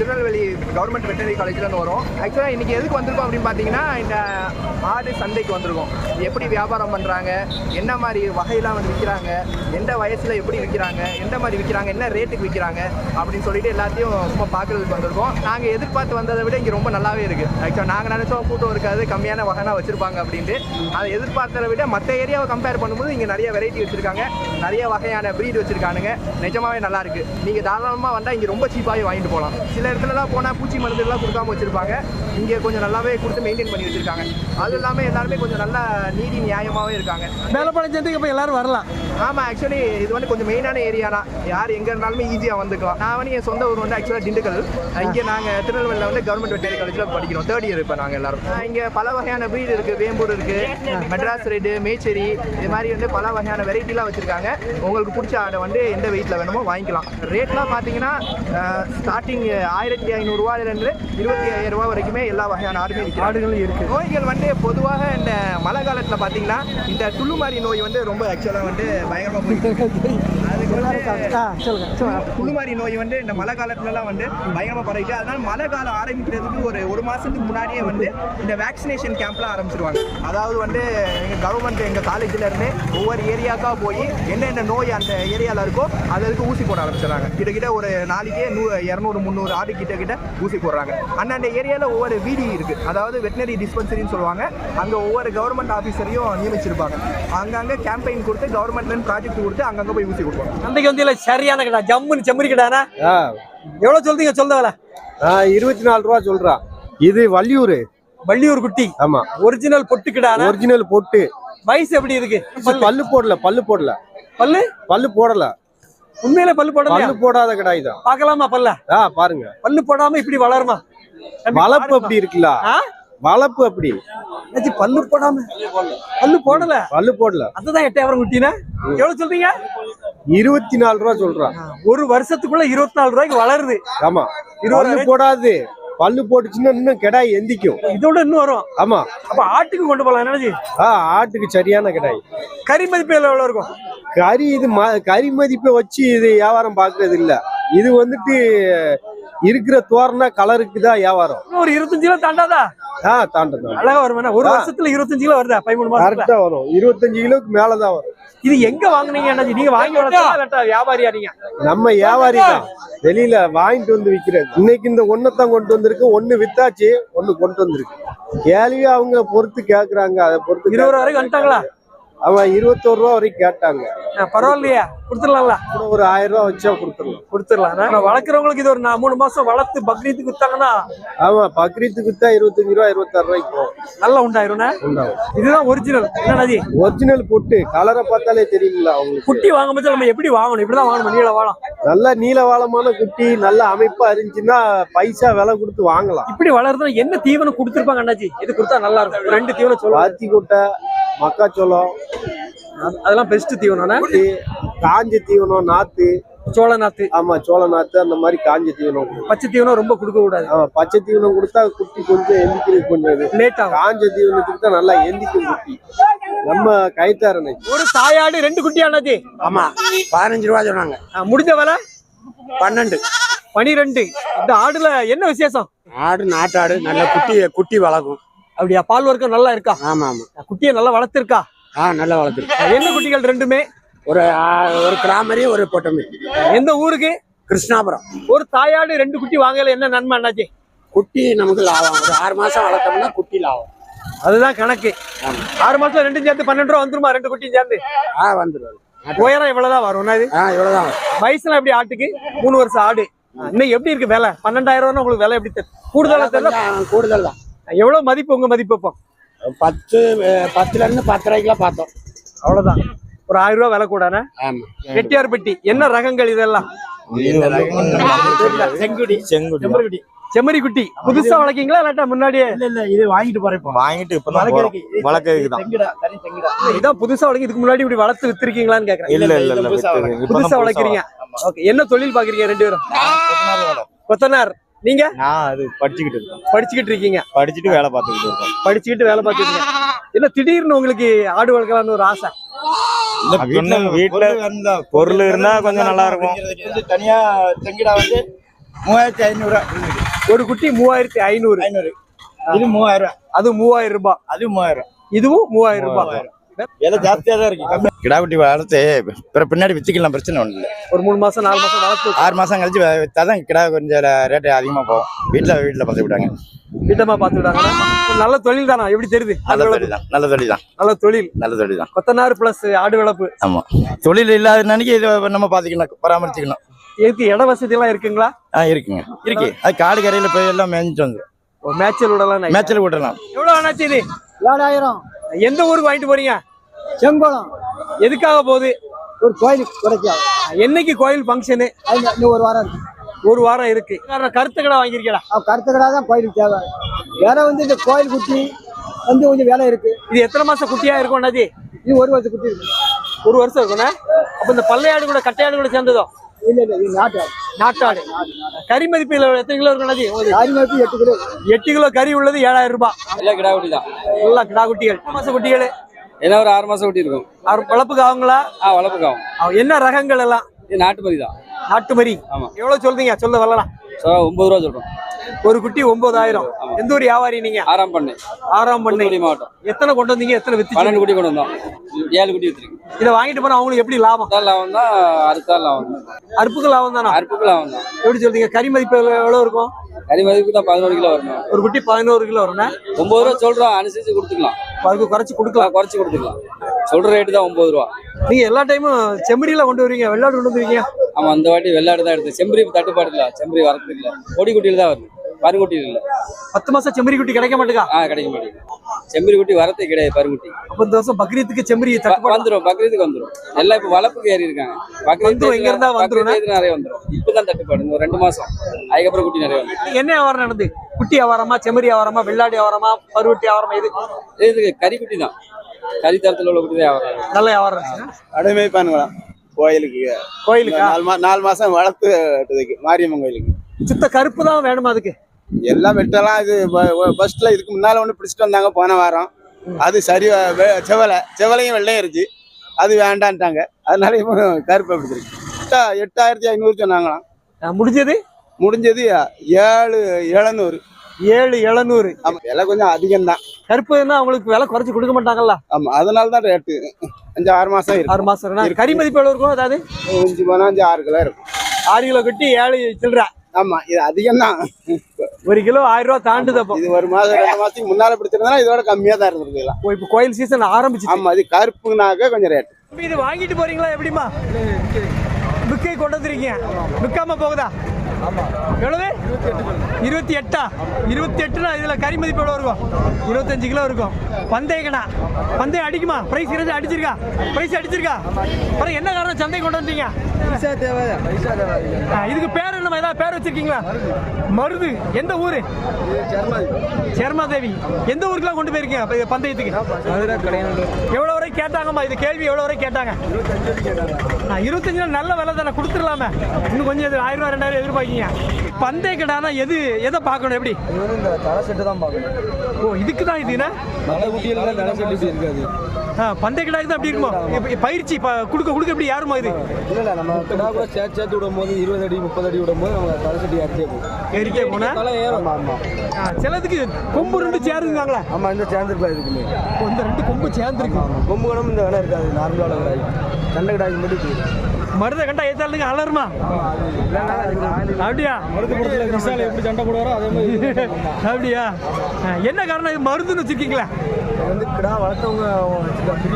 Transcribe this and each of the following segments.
Tirunelveli government veterinary காலேஜ்லேருந்து வரும். ஆக்சுவலாக இன்றைக்கி எதுக்கு வந்திருக்கோம் அப்படின்னு பார்த்தீங்கன்னா இந்த ஆடு சந்தைக்கு வந்திருக்கோம். எப்படி வியாபாரம் பண்ணுறாங்க என்ன மாதிரி வகையெல்லாம் வந்து விற்கிறாங்க எந்த வயசில் எப்படி விற்கிறாங்க எந்த மாதிரி விற்கிறாங்க என்ன ரேட்டுக்கு விற்கிறாங்க அப்படின்னு சொல்லிட்டு எல்லாத்தையும் ரொம்ப பார்க்குறதுக்கு வந்திருக்கோம். நாங்கள் எதிர்பார்த்து வந்ததை விட இங்கே ரொம்ப நல்லாவே இருக்குது ஆக்சுவலாக நாங்கள் நினச்சோம் கூட்டம் இருக்காது கம்மியான வகைனா வச்சுருப்பாங்க அப்படின்ட்டு. அதை எதிர்பார்த்ததை விட மற்ற ஏரியாவை கம்பேர் பண்ணும்போது இங்கே நிறைய வெரைட்டி வச்சுருக்காங்க. நிறைய வகையான ப்ரீட் வச்சுருக்கானுங்க. நிஜமாகவே நல்லாயிருக்கு நீங்கள் தாராளமாக வந்தால் இங்கே ரொம்ப சீப்பாகவே வாங்கிட்டு போகலாம் சில இடத்துலலாம் போனால் பூச்சி மருந்துலாம் கொடுக்காம வச்சுருப்பாங்க. இங்கே கொஞ்சம் நல்லாவே கொடுத்து மெயின்டைன் பண்ணி வச்சுருக்காங்க. அது இல்லாமல் எல்லாருமே கொஞ்சம் நல்லா நீதி நியாயமாகவே இருக்காங்க. மேலப்பாளையம் சந்தைக்கு இப்போ எல்லாரும் வரலாம். ஆமாம் ஆக்சுவலி இது வந்து கொஞ்சம் மெயினான ஏரியா தான். யார் எங்கே இருந்தாலுமே ஈஸியாக வந்துக்கலாம். நான் வந்து என் சொந்த ஊர் வந்து ஆக்சுவலாக திண்டுக்கல். இங்கே நாங்கள் திருநெல்வேலியில் வந்து கவர்மெண்ட் வெட்டரி காலேஜில் படிக்கிறோம். தேர்ட் இயர் இப்போ நாங்கள் எல்லாரும். இங்கே பல வகையான breed இருக்குது வேம்பூர் இருக்குது மெட்ராஸ் ரெட்டு மேச்சேரி இது மாதிரி வந்து பல வகையான வெரைட்டிலாம் வச்சுருக்காங்க. உங்களுக்கு பிடிச்ச ஆடை வந்து எந்த வெயிட்டில் வேணுமோ வாங்கிக்கலாம். ரேட்லாம் பார்த்தீங்கன்னா ஸ்டார்டிங் ஆயிரத்தி ஐநூறுரூவாயிலேருந்து இருபத்தி ஐயாயிரம் ரூபா வரைக்குமே எல்லா வகையான ஆடுமே ஆடுகளும் இருக்குது. நோய்கள் வந்து பொதுவாக இந்த மழை காலத்தில் பார்த்தீங்கன்னா இந்த துள்ளுமாரி நோய் வந்து ரொம்ப ஆக்சுவலாக வந்து பயங்கரமாக போயிட்டு சொல்லுங்க. குளுமாரி நோய் வந்து இந்த மழை காலத்துலலாம் வந்து பயங்கரமாக பரவிட்டு அதனால மழை காலம் ஆரம்பிக்கிறதுக்கு ஒரு ஒரு மாதத்துக்கு முன்னாடியே வந்து இந்த வேக்சினேஷன் கேம்ப்லாம் ஆரம்பிச்சிருவாங்க. அதாவது வந்து எங்கள் கவர்மெண்ட் எங்கள் காலேஜில் இருந்து ஒவ்வொரு ஏரியாக்காக போய் என்னென்ன நோய் அந்த ஏரியாவில் இருக்கோ அதுக்கு ஊசி போட ஆரம்பிச்சிடுறாங்க. கிட்டத்தட்ட ஒரு நாளைக்கே நூ இரநூறு முந்நூறு ஆடு கிட்ட கிட்ட ஊசி போடுறாங்க. அந்தந்த ஏரியாவில் ஒவ்வொரு வீடி இருக்குது அதாவது வெட்டினரி டிஸ்பென்சரின்னு சொல்லுவாங்க. அங்கே ஒவ்வொரு கவர்மெண்ட் ஆஃபீஸரையும் நியமிச்சிருப்பாங்க. அங்கங்கே கேம்பெயின் கொடுத்து கவர்மெண்ட்லேருந்து ப்ராஜெக்ட் கொடுத்து அங்கங்கே போய் ஊசி கொடுப்பாங்க இல்லை சரியான கடை ஜம்முன்னு செம்மறி கடானா? ஆ. எவ்வளோ சொல்றீங்க? சொல்ல இருபத்தி நாலு ரூபா சொல்றான் இது வள்ளியூர். வள்ளியூர் குட்டி. ஆமா. ஒரிஜினல் பொட்டு கிடானா? ஒரிஜினல் பொட்டு. வயசு எப்படி இருக்கு? பல்லு. போடல பல்லு போடல. பல்லு? பல்லு போடல. உண்மையிலே பல்லு போடலையா? பல்லு போடாத கடாய் தான் பார்க்கலாமா பல்ல? ஆ பாருங்க. பல்லு போடாம இப்படி வளருமா? வளப்பு. அப்படி இருக்குல்ல? வளப்பு அப்படி. பல்லு போடாம? பல்லு போடல. பல்லு போடல. அதுதான் எட்டாயிரம் குட்டினா? எவ்வளவு சொல்றீங்க? இருபத்தி நாலு ரூபா சொல்றான் ஒரு வருஷத்துக்குள்ள இருபத்தி நாலு ரூபாய்க்கு வளருது. ஆமா. இருபது போடாது. பல்லு போட்டுச்சுன்னா இன்னும் கிடாய் எந்திக்கும். இதோட இன்னும் வரும். ஆமா. அப்ப ஆட்டுக்கு கொண்டு போகலாம் என்னது ஆ ஆட்டுக்கு சரியான கிடாய். கறி மதிப்பு எவ்வளவு இருக்கும்? கறி இது கறி மதிப்பை வச்சு இது வியாபாரம் பாக்குறது இல்ல. இது வந்துட்டு இருக்கிற தோரணா கலருக்கு தான் வியாபாரம். ஒரு இருபத்தஞ்சு கிலோ தாண்டாதா? ஆ தாண்ட அழகா வரும்? ஒரு. வருஷத்துல இருபத்தஞ்சு கிலோ வருதா? பதிமூணு மாசத்துல? கரெக்டா வரும். இருபத்தஞ்சு கிலோக்கு மேலதான் வரும். இது எங்க வாங்குனீங்க அண்ணாச்சி? நீங்க வாங்கி வளர்த்தா வியாபாரியா நீங்க? நம்ம வியாபாரி தான். வெளியில வாங்கிட்டு வந்து விக்கிறது. இன்னைக்கு இந்த ஒன்னத்தான் கொண்டு வந்திருக்கு. ஒண்ணு வித்தாச்சு ஒண்ணு கொண்டு வந்திருக்கு. கேள்வி அவங்க பொறுத்து கேக்குறாங்க. அதை பொறுத்து இருபது ரூபா வரைக்கும் வந்துட்டாங்களா? அவன் இருபத்தோரு ரூபா வரைக்கும் கேட்டாங்க. பரவாயில்லையா. கொடுத்துடலாம்ல? கூட ஒரு ஆயிரம் ரூபா வச்சா கொடுத்துடலாம். கொடுத்துடலாம். வளர்க்குறவங்களுக்கு இது ஒரு மூணு மாசம் வளர்த்து பக்ரீத்துக்கு வித்தாங்கன்னா ஆமா பக்ரீத்துக்கு வித்தா இருபத்தஞ்சு ரூபா இருபத்தாறு ரூபாய்க்கு நல்லா உண்டாகும். இதுதான் ஒரிஜினல் என்னடாஜி ஒரிஜினல் போட்டு. கலரை பார்த்தாலே தெரியுங்களா அவங்களுக்கு. குட்டி வாங்கும் போது நம்ம எப்படி வாங்கணும்? இப்படிதான் வாங்கணும்? நீல வாழம். நல்ல நீளவாளமான குட்டி நல்ல அமைப்பா இருந்துச்சுன்னா பைசா விலை கொடுத்து வாங்கலாம். இப்படி வளர்றதுனா என்ன தீவனம் கொடுத்துருப்பாங்க அண்ணாச்சி? இது கொடுத்தா நல்லா இருக்கும். ரெண்டு தீவனம் சொல்லுவாங்க பாத்தி கொட்டை மக்காச்சோளம் அதெல்லாம் பெஸ்ட் தீவனம்னா? நாத்து, காஞ்ச தீவனம் நாத்து. சோள நாத்து. ஆமா சோள நாத்து அந்த மாதிரி காஞ்ச தீவனம். பச்சை தீவனம் ரொம்ப கொடுக்க கூடாது. ஆமா பச்சை தீவனம் கொடுத்தா குட்டி கொஞ்சம் எந்திக்கிறது கொஞ்சம். லேட் ஆகும். காஞ்ச தீவனத்துக்கு தான் நல்லா எந்திக்கும் குட்டி. நம்ம கைத்தாரனை ஒரு தாயாடு ரெண்டு குட்டி அண்ணாச்சி. ஆமா பதினஞ்சு ரூபா சொன்னாங்க. முடிஞ்ச வேலை? பன்னெண்டு. பனிரெண்டு. இந்த ஆடுல என்ன விசேஷம்? ஆடு நாட்டாடு நல்ல குட்டி குட்டி வளர்க்கும். அப்படியா? பால் வர்க்கம் நல்லா இருக்கா? ஆமா ஆமா குட்டியை நல்லா வளர்த்திருக்கா? ஆ நல்லா வளர்த்துருக்கு. என்ன குட்டிகள் ரெண்டுமே? ஒரு ஒரு கிராமரி ஒரு பொட்டமரி எந்த ஊருக்கு? கிருஷ்ணாபுரம். ஒரு தாயாடு ரெண்டு குட்டி வாங்கல என்ன நன்மை அண்ணாச்சி? குட்டி நமக்கு லாபம். ஒரு ஆறு மாசம் வளர்த்தோம்னா குட்டி லாபம். அதுதான் கணக்கு. ஆறு மாசம் ரெண்டும் சேர்த்து பன்னெண்டு ரூபா வந்துருமா ரெண்டு குட்டியும் சேர்ந்து? ஆ வந்துடும் உயரம் இவ்வளவுதான் வரும் என்னது ஆ இவ்வளவுதான். வயசுல எப்படி ஆட்டுக்கு? மூணு வருஷம் ஆடு. இன்னும் எப்படி இருக்கு விலை? பன்னெண்டாயிரம் ரூபா உங்களுக்கு விலை எப்படி தெரியும்? கூடுதலா தெரியல கூடுதல் தான். எவ்வளவு மதிப்பு உங்க மதிப்பு இப்போ? பத்து அஹ், பத்துல இருந்து பத்து ரூபாய்க்குலாம் பார்த்தோம். அவ்வளவுதான். ஒரு ஆயிரம் ரூபாய் விலை கூடானே ஆமா. வெட்டியார் பெட்டி என்ன ரகங்கள் இதெல்லாம்? செங்குடி. செங்குடி. செம்மறி குட்டி புதுசா வளர்க்கீங்களா? இல்லாட்டா முன்னாடியே? இல்ல இல்ல இது வாங்கிட்டு போறேன் வாங்கிட்டு. வளர்க்கறதுக்கு செங்குடா இதான் புதுசா வளர்க்கி இதுக்கு முன்னாடி இப்படி வளர்த்து வித்திருக்கீங்களான்னு கேக்குறேன். இல்ல இல்ல இல்ல புதுசா வளர்க்குறீங்க. ஓகே என்ன தொழில் பாக்குறீங்க ரெண்டு பேரும்? கொத்தனார். நீங்க? நான் அது படிச்சுக்கிட்டு இருக்கேன். படிச்சுக்கிட்டு இருக்கீங்க. படிச்சுட்டு வேலை பார்த்துக்கிட்டு இருக்கேன். படிச்சுக்கிட்டு வேலை பார்த்துருக்கீங்க என்ன திடீர்னு உங்களுக்கு ஆடு வளர்க்கலாம்னு ஒரு ஆசை? வீட்டுல பொருள் இருந்தா கொஞ்சம் நல்லா இருக்கும். தனியா செங்குடா வந்து மூவாயிரத்தி ஐநூறுரூவா ஒரு குட்டி மூவாயிரத்தி ஐநூறு. ஐநூறு. இது மூவாயிரம் அது மூவாயிரம் ரூபாய். அது மூவாயிரம் இதுவும் மூவாயிரம் ரூபாய். விலை ஜாஸ்தியாக தான் இருக்கு. கிடாக்குட்டி வளர்த்து பிற- பின்னாடி வித்துக்கலாம் பிரச்சனை ஒன்றும் இல்லை. ஒரு மூணு மாசம் நாலு மாசம் வளர்த்து ஆறு மாசம் கழிச்சு வி- வித்தாதான் கிடா கொஞ்சம் ரேட்டு அதிகமாக போகும். வீட்டில் வீட்டில் பார்த்து விட்டாங்க. வீட்டமா பாத்துக்கிட்டாங்க ஒரு நல்ல தொழில் தானா? எப்படி தெரியுது? நல்ல ஆடு தொழில் வளர்ப்பு. தான். நல்ல தொழில் தான். நல்ல தொழில். நல்ல தொழில் தான். கொத்தனார் பிளஸ் ஆடு வளர்ப்பு. ஆமாம் தொழில் இல்லாத நினைக்க இதை நம்ம பார்த்துக்கணும் பராமரிச்சுக்கணும். இதுக்கு இட வசதி எல்லாம் இருக்குங்களா? ஆ இருக்குங்க. இருக்கு. அது காடு கரையில் போய் எல்லாம் மேய்ஞ்சிட்டு வந்துடும் மேய்ச்சல் விடலாம். மேய்ச்சல் விடலாம். எவ்வளவு ஆனாச்சு இது? ஏழாயிரம். எந்த ஊருக்கு வாங்கிட்டு போறீங்க? செங்கோலம். எதுக்காக போகுது? ஒரு கோயிலுக்கு குறைக்கா என்னைக்கு கோயில் ஃபங்க்ஷனு அது இன்னும் ஒரு வாரம் இருக்கு. ஒரு வாரம் இருக்கு. காரணம் கருத்துக்களை வாங்கியிருக்கடா அவன் கருத்துக்கடா தான் கோயிலுக்கு தேவை. வேற வந்து இந்த கோயில் குட்டி வந்து கொஞ்சம் வேலை இருக்கு. இது எத்தனை மாசம் குட்டியா இருக்கும் அண்ணாச்சி? இது ஒரு வருஷம் குட்டி இருக்கு. ஒரு வருஷம் இருக்கும்ண்ணே? அப்ப இந்த பல்லையாடு கூட கட்டையாடு கூட சேர்ந்ததோ? இல்ல இல்ல இது நாட்டு. நாட்டாடு. கறி மதிப்பு எத்தனை கிலோ ஒரு ஆறு மாசத்துக்கு எட்டு கிலோ எட்டு கிலோ கறி உள்ளது ஏழாயிரம் ரூபாய். எல்லாம் கிடா குட்டி தான். நல்லா கிடா குட்டிகள். எத்தனை மாசம் குட்டிகள்? என்ன ஒரு ஆறு மாசம் குட்டி இருக்கும் அவர் வளர்ப்புக்கு அவங்களா ஆ வளர்ப்புக்காகும் அவ என்ன ரகங்கள் எல்லாம்? இது நாட்டு மாதிரி தான். நாட்டு மரி ஆமா. எவ்வளவு சொல்றீங்க? சொல்ல வரலாம். ஒன்பது ரூபா சொல்றோம். ஒரு குட்டி ஒன்பதாயிரம். எந்த ஒரு வியாபாரி நீங்க? ஆறாம் பண்ணை ஆறாம் பண்ணை மாவட்டம். எத்தனை கொண்டு வந்தீங்க? எத்தனை வித்து பன்னெண்டு குட்டி கொண்டு வந்தோம். ஏழு குட்டி வித்துருக்கு இதை வாங்கிட்டு போனா அவங்களுக்கு எப்படி லாபம்? லாபம் தான் அடுத்த லாபம் அறுப்புக்கு லாபம் தானா? அறுப்புக்கு லாபம் தான். எப்படி சொல்றீங்க? கறி மதிப்பு எவ்வளவு இருக்கும்? கறி மதிப்பு தான் பதினோரு கிலோ வரணும் ஒரு குட்டி பதினோரு கிலோ வரும்னா ஒன்பது ரூபா சொல்றோம் அனுசரிச்சு கொடுத்துக்கலாம். அதுக்கு குறைச்சு கொடுக்கலாம். குறைச்சி கொடுத்துக்கலாம். சொல்ற ரேட்டு தான் ஒன்பது ரூபா. நீங்க எல்லா டைமும் செம்மறியில கொண்டு வருவீங்க. வெள்ளாடு கொண்டு வந்துருவீங்க ஆமா அந்த வாட்டி வெள்ளாடு தான் எடுத்து செம்பரி தட்டுப்பாடு இல்ல. செம்பரி வரது இல்ல. கொடி குட்டியில தான் வருது. பருங்குட்டியில் இல்ல. பத்து மாசம் செம்மறி குட்டி கிடைக்க மாட்டேங்கா ஆ கிடைக்க மாட்டேங்குது. செம்பரி குட்டி வரதே கிடையாது பருங்குட்டி. அப்ப இந்த வருஷம் பக்ரீத்துக்கு தட்டுப்பாடு? வந்துரும் பக்ரீத்துக்கு வந்துரும். எல்லாம் இப்ப வளர்ப்புக்கு ஏறி இருக்காங்க. வந்துரும், இங்க இருந்தா வந்துரும். பக்ரீத் நிறைய வந்துரும். இப்பதான் தட்டுப்பாடு. ஒரு ரெண்டு மாசம். அதுக்கப்புறம் குட்டி நிறைய வந்துரும். என்ன வியாபாரம் நடந்து? குட்டி வியாபாரமா செம்மறி வியாபாரமா வெள்ளாடு வியாபாரமா பருவட்டி வியாபாரமா இது? இது கறி குட்டி தான். கறி தரத்துல உள்ள குட்டி தான் வியாபாரம். நல்ல வியாபாரம் இருந்துச்சுன்னா அடைமைப்பானுங்களாம் கோயிலுக்கு. கோயிலுக்கா? நாலு மா நாலு மாசம் வளர்த்துறதுக்கு மாரியம்மன் கோயிலுக்கு. சுத்த கருப்பு தான் வேணுமா அதுக்கு? எல்லாம் வெட்டலாம் இது ஃபர்ஸ்ட்ல இதுக்கு முன்னால ஒன்று பிடிச்சிட்டு வந்தாங்க போன வாரம். அது சரி செவலை செவலையும் வெள்ளையும் இருந்துச்சு அது வேண்டான்ட்டாங்க. அதனால இப்போ கருப்பை பிடிச்சிருக்கு எட்டா எட்டாயிரத்தி ஐநூறு சொன்னாங்களாம். முடிஞ்சது? முடிஞ்சது ஏழு எழுநூறு. ஏழு எழுநூறு. ஆமா விலை கொஞ்சம் அதிகம்தான். கருப்புன்னா அவங்களுக்கு விலை குறைச்சு கொடுக்க மாட்டாங்கல்ல? ஆமா அதனால தான் ரேட்டு அஞ்சு ஆறு மாசம் ஆறு இருந்தா கறி மதிப்பு எவ்வளவு இருக்கும்? அதாவது? அஞ்சு போனா அஞ்சு ஆறு கிலோ இருக்கும். ஆறு கிலோ கட்டி ஏழு சில்லற. ஆமா இது அதிகம்தான். ஒரு கிலோ ஆயிரம் ரூபாய் தாண்டுது அப்போ. இது ஒரு மாசம் ரெண்டு மாசத்துக்கு முன்னால பிடிச்சிருந்தா இதோட கம்மியா தான் இருந்திருக்கலாம் இப்போ கோயில் சீசன் ஆரம்பிச்சு ஆமா இது கருப்புனாக்க கொஞ்சம் ரேட் இது வாங்கிட்டு போறீங்களா எப்படிமா புக்கை கொண்டு வந்துருக்கீங்க. விற்காம போகுதா? எவ்வளவு? இருபத்தி எட்டா. இருபத்தி எட்டுனா இதுல கறி மதிப்பு எவ்வளவு இருக்கும்? இருபத்தஞ்சு கிலோ இருக்கும். பந்தயக்கணா பந்தயம் அடிக்குமா? பிரைஸ் இருந்துச்சு அடிச்சிருக்கா? பிரைஸ் அடிச்சிருக்கா? அப்புறம் என்ன காரணம்? சந்தை கொண்டு வந்தீங்க இதுக்கு பேர் என்ன ஏதாவது பேர் வச்சிருக்கீங்களா? மருது. எந்த ஊரு? சேர்மாதேவி. எந்த ஊருக்குலாம் கொண்டு போயிருக்கீங்க பந்தயத்துக்கு? எவ்வளவு வரை கேட்டாங்கம்மா? இது கேள்வி எவ்வளவு வரை கேட்டாங்க? இருபத்தஞ்சு நல்ல விலை தானே கொடுத்துடலாமே. இன்னும் கொஞ்சம் ஆயிரம் ரூபாய் ரெண்டாயிரம் எதிர்பார்க்கீங்க பந்தய கடானா எது எதை பார்க்கணும் எப்படி? இந்த தலை செட்டு தான் பார்க்கணும். ஓ இதுக்கு தான் இதுனா தலை குட்டியில் தான் தலை செட்டு இருக்காது. பந்தய கடாக்கு தான் அப்படி இருக்குமோ? பயிற்சி கொடுக்க கொடுக்க எப்படி யாருமா இது? இல்லை இல்லை நம்ம கிடா கூட சேர்த்து சேர்த்து விடும் போது இருபது அடி முப்பது அடி விடும் போது நம்ம தலை செட்டு இறச்சே போகும். எரிக்கே போனா? தலை ஏறும். ஆமாம் சிலதுக்கு கொம்பு ரெண்டு சேருங்காங்களா ஆமாம் இந்த சேர்ந்துருக்கலாம் இதுக்குமே. இந்த ரெண்டு கொம்பு சேர்ந்துருக்கு. கொம்பு கடம் இந்த விலை இருக்காது நார்மலான விலை சண்டை கிடாய்க்கு மட்டும் மருதை கண்டா ஏத்தாளுக்கு அலருமா அப்படியா எப்படி சண்டை போடுவாரோ அதே மாதிரி அப்படியா என்ன காரணம் இது மருந்துன்னு வச்சிருக்கீங்களா வந்து கிடா வளர்த்தவங்க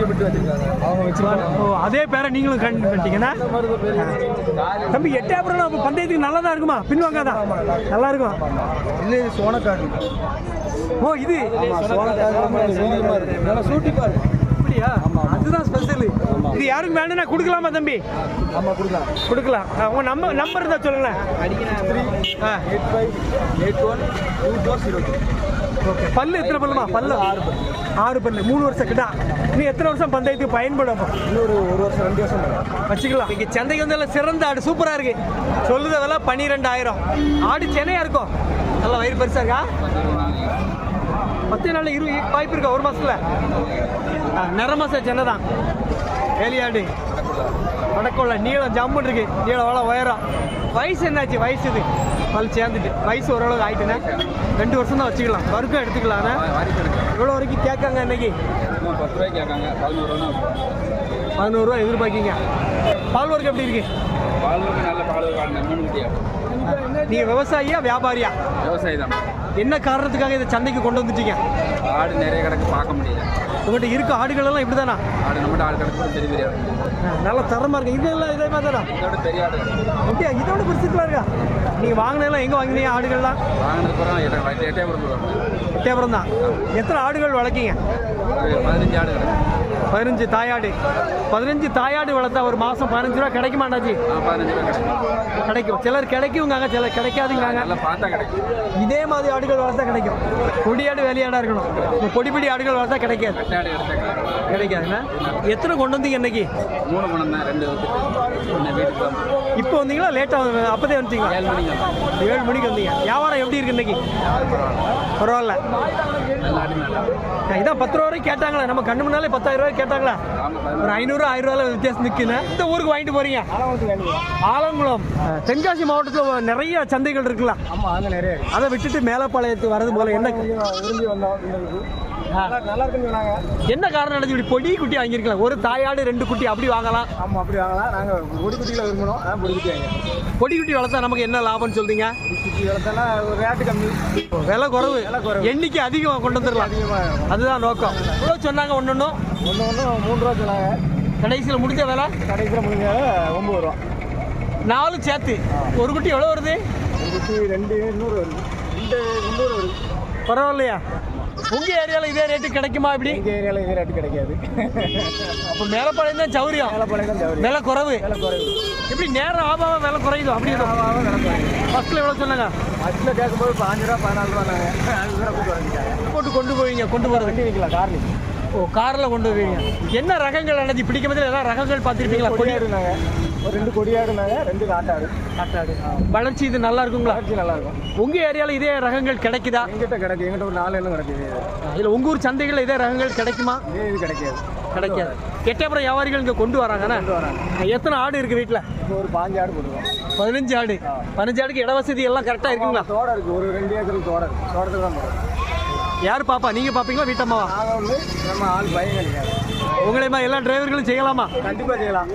வச்சிருக்காங்க அவங்க வச்சிருக்காங்க ஓ அதே பேரை நீங்களும் கண்டு பண்ணிட்டீங்கன்னா தம்பி எட்டாப்புறம் நம்ம பந்தயத்துக்கு நல்லா தான் இருக்குமா பின்வாங்காதான் நல்லா இருக்கும் இல்லை இது சோனக்காடு ஓ இது சோனக்காடு நல்லா சூட்டி பாரு அப்படியா அதுதான் ஸ்பெஷல். இது யாருக்கு வேணும்னா கொடுக்கலாமா தம்பி? ஆமாம் கொடுக்கலாம். கொடுக்கலாம். ஆ, உங்க நம்பர் நம்பர் இருந்தா சொல்லுங்களேன். ஆ. Eight five eight one two four zero okay. பல்லு எத்தனை பல்லுமா? பல்லு ஆறு பல்லு. ஆறு பல்லு. மூணு வருஷம் கிட்டா? இன்னும் எத்தனை வருஷம் பந்தயத்துக்கு பயன்படும்? இன்னொரு ஒரு வருஷம் ரெண்டு வருஷம் வச்சுக்கலாம். இங்க சந்தைக்கு வந்து எல்லாம் சிறந்த ஆடு சூப்பரா இருக்கு. சொல்லுத விலை பன்னிரெண்டாயிரம். ஆடு சென்னையா இருக்கும்? நல்லா வயிறு பெருசா இருக்கா? பத்து நாள் இரு வாய்ப்பு இருக்கா? ஒரு மாசத்துல? ஆ, நிற மாசம் சென்னை தான் வடக்கோல நீளம் ஜம்முன்னு இருக்கு. நீளம் அவ்வளோ உயரம். வயசு என்னாச்சு? வயசு இது. பல் சேர்ந்துட்டு. வயசு ஓரளவுக்கு ஆயிட்டுண்ணே ரெண்டு வருஷம் தான் வச்சுக்கலாம். வறுக்கும் எடுத்துக்கலாம். எவ்வளோ வரைக்கும் கேட்காங்க இன்னைக்கு. பத்து ரூபாய் கேட்காங்க பதினோரு ரூபா பதினோருவா எதிர்பார்க்கீங்க. பால் ஒர்க் எப்படி இருக்கு? பால் நல்ல பால் நீங்கள் விவசாயியா வியாபாரியா? விவசாயி தான் என்ன காரணத்துக்காக இதை சந்தைக்கு கொண்டு வந்துட்டீங்க? ஆடு நிறைய கிடக்கு பார்க்க முடியல. உங்கள்கிட்ட இருக்க ஆடுகள் எல்லாம் இப்படி தானா ஆடு நம்மகிட்ட ஆடு கிடக்கு பெரிய பெரிய நல்ல தரமாக இருக்கு. இதெல்லாம் இதே மாதிரி தானா இதோட பெரிய ஆடு அப்படியா? இதோட பெருசுலாம் இருக்கா. நீங்கள் வாங்கினதெல்லாம் எங்கே வாங்கினீங்க ஆடுகள்லாம்? வாங்கினது பிறகு எட்டை எட்டே கொடுத்துருவாங்க தேவரம் தான் எத்தனை ஆடுகள் வளர்க்கீங்க? பதினஞ்சு ஆடு கிடக்கு. பதினஞ்சு தாயாடு. பதினஞ்சு தாயாடு வளர்த்தா ஒரு மாதம் பதினஞ்சு ரூபா பதினஞ்சு ரூபா கிடைக்கும். சிலர் கிடைக்குங்காங்க சிலர் கிடைக்காதுங்காங்க. இதே மாதிரி ஆடுகள் வளர்த்தா கிடைக்கும். கொடியாடு வேலையாடா இருக்கணும். பொடி பொடி ஆடுகள் வளர்த்தா கிடைக்காது. கிடைக்காதுண்ணா எத்தனை கொண்டு வந்தீங்க இன்னைக்கு? மூணு தான் ரெண்டு இப்போ வந்தீங்களா? லேட்டாக அப்போதே வந்துட்டீங்களா? ஏழு மணிக்கு ஏழு மணிக்கு வந்தீங்க. வியாபாரம் எப்படி இருக்கு இன்னைக்கு? பரவாயில்ல. இதான் பத்து ரூபா வரைக்கும் கேட்டாங்களே. நம்ம கண்ணு முன்னாலே பத்தாயிரம் ரூபாய் கேட்டாங்களா. ஆமாம் ஒரு ஐநூறு ஆயிரம் ரூபாய் வித்தியாசம் நிற்குன்னு இந்த ஊருக்கு வாங்கிட்டு போறீங்க? ஆலங்குளம். தென்காசி மாவட்டத்தில் நிறைய சந்தைகள் இருக்குல்ல. ஆமா அங்க நிறைய இருக்கு. அதை விட்டுட்டு மேலப்பாளையத்துக்கு வரது போல. என்ன? நல்லா இருக்குன்னு சொன்னாங்க. என்ன காரணம் நடந்து இப்படி பொடி குட்டி வாங்கியிருக்கலாம். ஒரு தாயாடு ரெண்டு குட்டி அப்படி வாங்கலாம். ஆமா அப்படி வாங்கலாம். நாங்க பொடி குட்டிகளை விரும்பணும் அதான் பொடி குட்டி வாங்க பொடி குட்டி வளர்த்தா நமக்கு என்ன லாபம்னு சொல்றீங்க? குட்டி வளர்த்தனா ஒரு ரேட்டு கம்மி. விலை குறவு. விலை குறைவு. எண்ணிக்கை அதிகமாக கொண்டு வந்துடலாம். அதிகமா அதுதான் நோக்கம். எவ்வளோ சொன்னாங்க ஒன்று ஒன்றும் ஒன்று ஒன்று மூணு ரூபா சொன்னாங்க. கடைசியில் முடிஞ்ச விலை? கடைசியில் முடிஞ்ச ஒம்பது ரூபா. நாலு சேர்த்து. ஒரு குட்டி எவ்வளோ வருது? ஒரு குட்டி ரெண்டு நூறு வருது. ரெண்டு முந்நூறு வருது. பரவாயில்லையா? உங்கள் ஏரியாவில் இதே ரேட்டு கிடைக்குமா இப்படி? எங்கள் ஏரியாவில் இதே ரேட்டு கிடைக்காது. அப்போ மேலப்பாளையம் தான் சௌரியம். வேலைப்பாளையம் தான் தவறு விலை குறவு. விலை குறைவு. எப்படி நேரம் ஆபாவ விலை குறையுதோ? அப்படி ஆமாம் விலை குறைவு. ஃபர்ஸ்ட்ல எவ்வளோ சொன்னாங்க? அச்சில் கேட்கும்போது பாஞ்சு ரூபா பதினாலு ரூபா நாங்கள் கூட அப்படி குறைஞ்சிட்டாங்க போட்டு கொண்டு போவீங்க கொண்டு போகிறது வண்டி வைக்கலாம் கார்லி ஓ காரில் கொண்டு போவீங்க என்ன ரகங்கள் அண்ணாச்சி? பிடிக்கும் போது ஏதாவது ரகங்கள் பார்த்துருப்பீங்களா? கொடி கொடியாடுனாங்க ஒரு ரெண்டு கொடியாடுனாங்க ரெண்டு நாட்டாடு காட்டாடு. வளர்ச்சி இது நல்லா இருக்குங்களா? வளர்ச்சி நல்லா இருக்கும். உங்கள் ஏரியாவில் இதே ரகங்கள் கிடைக்குதா? எங்கிட்ட கிடக்கு எங்கிட்ட ஒரு நாலு எண்ணம் கிடக்குது இதில் உங்கள் ஊர் சந்தைகளில் இதே ரகங்கள் கிடைக்குமா? இதே இது கிடைக்காது. கிடைக்காது. எட்டயபுரம் வியாபாரிகள் இங்கே கொண்டு வராங்கண்ணா எத்தனை ஆடு இருக்குது வீட்டில் ஒரு பாஞ்சு ஆடு போட்டுருவோம் பதினஞ்சு ஆடு. பதினஞ்சு ஆடுக்கு இட வசதி எல்லாம் கரெக்டாக இருக்குங்களா? தோடை இருக்கு. ஒரு ரெண்டு ஏக்கருக்கு தோடை தோட்டத்துக்கு தான் யார் பாப்பா? நீங்கள் பார்ப்பீங்களா வீட்டம்மாவா? நாங்கள் வந்து நம்ம ஆள் பையன் உங்களையுமா எல்லா டிரைவர்களும் செய்யலாமா? கண்டிப்பாக செய்யலாம்.